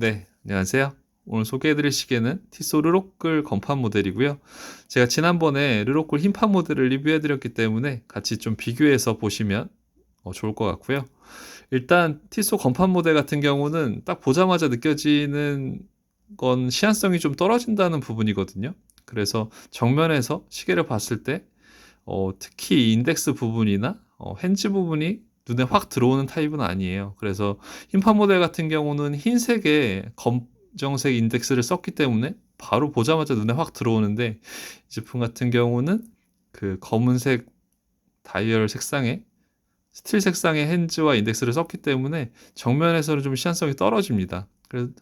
네, 안녕하세요. 오늘 소개해드릴 시계는 티소 르로끌 건판 모델이고요. 제가 지난번에 르로끌 흰판 모델을 리뷰해드렸기 때문에 같이 좀 비교해서 보시면 어, 좋을 것 같고요. 일단 티소 건판 모델 같은 경우는 딱 보자마자 느껴지는 건 시한성이 좀 떨어진다는 부분이거든요. 그래서 정면에서 시계를 봤을 때 어, 특히 인덱스 부분이나 어, 핸즈 부분이 눈에 확 들어오는 타입은 아니에요. 그래서 흰판 모델 같은 경우는 흰색에 검정색 인덱스를 썼기 때문에 바로 보자마자 눈에 확 들어오는데 이 제품 같은 경우는 그 검은색 다이얼 색상에 스틸 색상의 핸즈와 인덱스를 썼기 때문에 정면에서는 좀 시한성이 떨어집니다.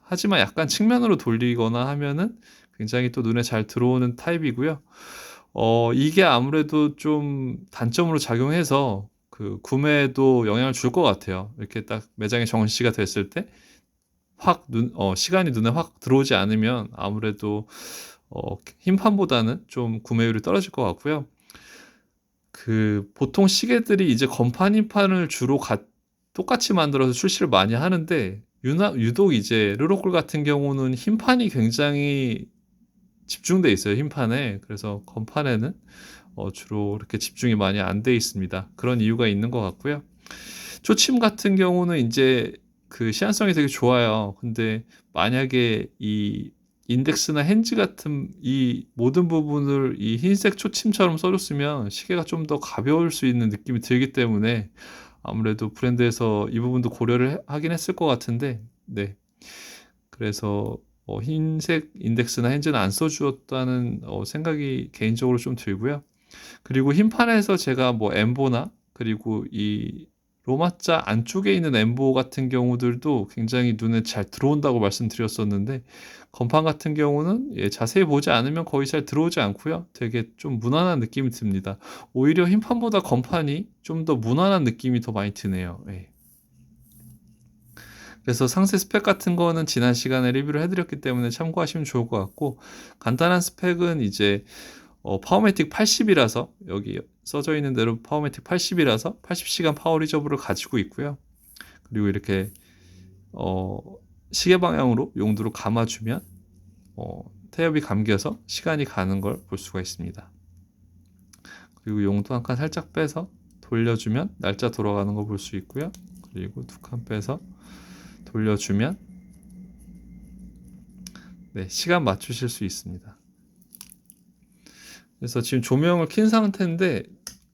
하지만 약간 측면으로 돌리거나 하면은 굉장히 또 눈에 잘 들어오는 타입이고요. 어, 이게 아무래도 좀 단점으로 작용해서 그 구매에도 영향을 줄 것 같아요. 이렇게 딱 매장에 정시가 됐을 때 확 눈, 어, 시간이 눈에 확 들어오지 않으면 아무래도 어, 흰판보다는 좀 구매율이 떨어질 것 같고요. 그 보통 시계들이 이제 건판 흰판을 주로 가, 똑같이 만들어서 출시를 많이 하는데 유나, 유독 이제 르로콜 같은 경우는 흰판이 굉장히 집중돼 있어요 흰판에 그래서 건판에는 어, 주로 이렇게 집중이 많이 안 돼 있습니다. 그런 이유가 있는 것 같고요. 초침 같은 경우는 이제 그 시한성이 되게 좋아요. 근데 만약에 이 인덱스나 핸즈 같은 이 모든 부분을 이 흰색 초침처럼 써줬으면 시계가 좀 더 가벼울 수 있는 느낌이 들기 때문에 아무래도 브랜드에서 이 부분도 고려를 하긴 했을 것 같은데 네. 그래서 어, 흰색 인덱스나 핸즈는 안 써주었다는 어, 생각이 개인적으로 좀 들고요 그리고 흰판에서 제가 뭐 엠보나 그리고 이 로마자 안쪽에 있는 엠보 같은 경우들도 굉장히 눈에 잘 들어온다고 말씀드렸었는데 건판 같은 경우는 예, 자세히 보지 않으면 거의 잘 들어오지 않고요. 되게 좀 무난한 느낌이 듭니다. 오히려 흰판보다 건판이 좀 더 무난한 느낌이 더 많이 드네요. 예. 그래서 상세 스펙 같은 거는 지난 시간에 리뷰를 해드렸기 때문에 참고하시면 좋을 것 같고 간단한 스펙은 이제 어, 파워매틱 80이라서 여기 써져 있는 대로 파워매틱 80이라서 80시간 파워 리저브를 가지고 있고요. 그리고 이렇게 어, 시계 방향으로 용도로 감아주면 어, 태엽이 감겨서 시간이 가는 걸 볼 수가 있습니다. 그리고 용도 한 칸 살짝 빼서 돌려주면 날짜 돌아가는 걸볼수 있고요. 그리고 두 칸 빼서 돌려주면 네, 시간 맞추실 수 있습니다. 그래서 지금 조명을 킨 상태인데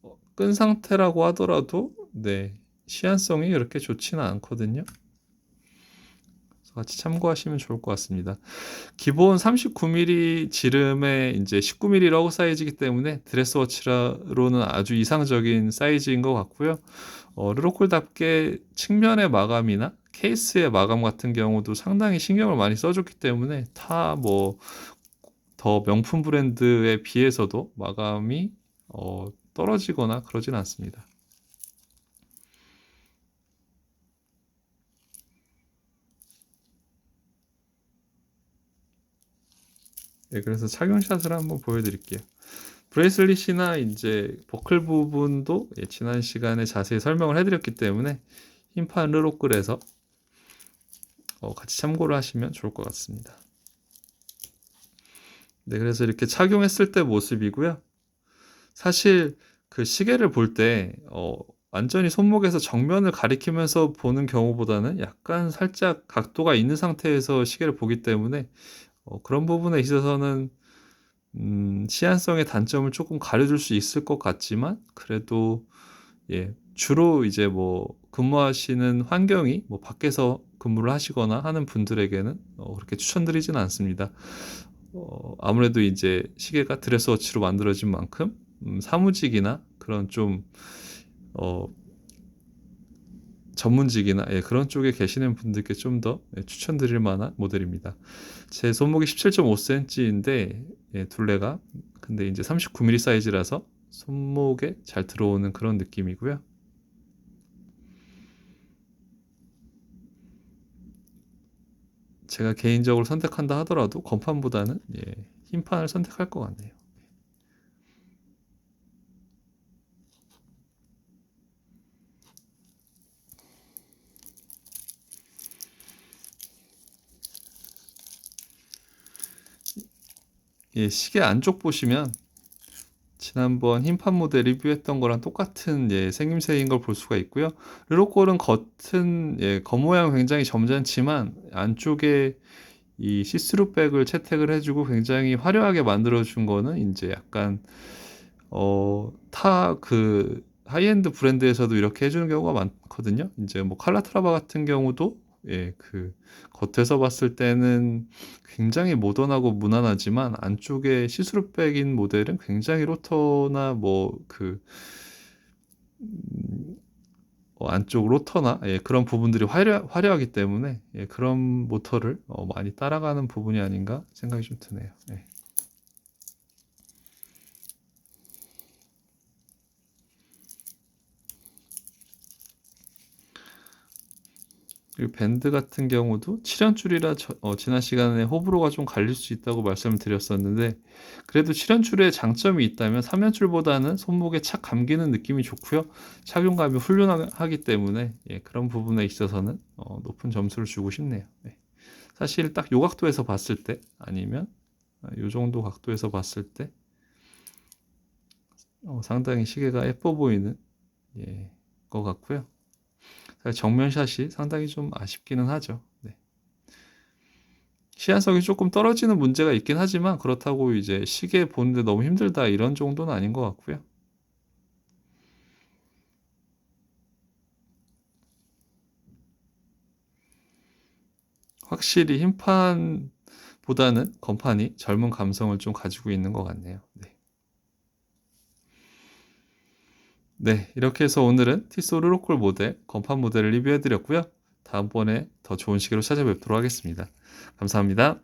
어, 끈 상태라고 하더라도 네 시한성이 그렇게 좋지는 않거든요. 같이 참고하시면 좋을 것 같습니다. 기본 39mm 지름의 이제 19mm 러그 사이즈이기 때문에 드레스워치로는 아주 이상적인 사이즈인 것 같고요. 어, 르로콜답게 측면의 마감이나 케이스의 마감 같은 경우도 상당히 신경을 많이 써줬기 때문에 타 뭐 더 명품 브랜드에 비해서도 마감이 어, 떨어지거나 그러진 않습니다. 네, 그래서 착용샷을 한번 보여드릴게요. 브레이슬릿이나 이제 버클 부분도 예, 지난 시간에 자세히 설명을 해드렸기 때문에 흰판 르로끌에서 어, 같이 참고를 하시면 좋을 것 같습니다. 네, 그래서 이렇게 착용했을 때 모습이고요. 사실 그 시계를 볼 때, 어, 완전히 손목에서 정면을 가리키면서 보는 경우보다는 약간 살짝 각도가 있는 상태에서 시계를 보기 때문에 어, 그런 부분에 있어서는 음, 시한성의 단점을 조금 가려줄 수 있을 것 같지만 그래도 예, 주로 이제 뭐 근무하시는 환경이 뭐 밖에서 근무를 하시거나 하는 분들에게는 어, 그렇게 추천드리지는 않습니다. 어, 아무래도 이제 시계가 드레스워치로 만들어진 만큼 음, 사무직이나 그런 좀 어, 전문직이나 예, 그런 쪽에 계시는 분들께 좀더 예, 추천드릴 만한 모델입니다. 제 손목이 17.5cm인데 예, 둘레가 근데 이제 39mm 사이즈라서 손목에 잘 들어오는 그런 느낌이고요. 제가 개인적으로 선택한다 하더라도 건판보다는 예, 흰판을 선택할 것 같네요. 예, 시계 안쪽 보시면 지난번 흰판 모델 리뷰했던 거랑 똑같은 예, 생김새인 걸 볼 수가 있고요. 르로콜은 겉은 예, 겉모양 굉장히 점잖지만 안쪽에 이 시스루 백을 채택을 해주고 굉장히 화려하게 만들어준 거는 이제 약간 어, 타그 하이엔드 브랜드에서도 이렇게 해주는 경우가 많거든요. 이제 뭐 칼라트라바 같은 경우도 예, 그 겉에서 봤을 때는 굉장히 모던하고 무난하지만 안쪽에 시스루백인 모델은 굉장히 로터나 뭐그 음, 어, 안쪽 로터나 예, 그런 부분들이 화려, 화려하기 때문에 예, 그런 모터를 어, 많이 따라가는 부분이 아닌가 생각이 좀 드네요. 예. 그리고 밴드 같은 경우도 7연줄이라 저- 어, 지난 시간에 호불호가 좀 갈릴 수 있다고 말씀을 드렸었는데 그래도 7연줄에 장점이 있다면 3연줄보다는 손목에 착 감기는 느낌이 좋고요. 착용감이 훌륭하기 때문에 예, 그런 부분에 있어서는 어, 높은 점수를 주고 싶네요. 네. 사실 딱 요 각도에서 봤을 때 아니면 어, 요 정도 각도에서 봤을 때 어, 상당히 시계가 예뻐 보이는 예, 것 같고요. 정면샷이 상당히 좀 아쉽기는 하죠. 네. 시한성이 조금 떨어지는 문제가 있긴 하지만 그렇다고 이제 시계 보는데 너무 힘들다 이런 정도는 아닌 것 같고요. 확실히 흰판보다는 건판이 젊은 감성을 좀 가지고 있는 것 같네요. 네. 네, 이렇게 해서 오늘은 티소 르 로콜 모델, 건판 모델을 리뷰해 드렸고요. 다음번에 더 좋은 시계로 찾아뵙도록 하겠습니다. 감사합니다.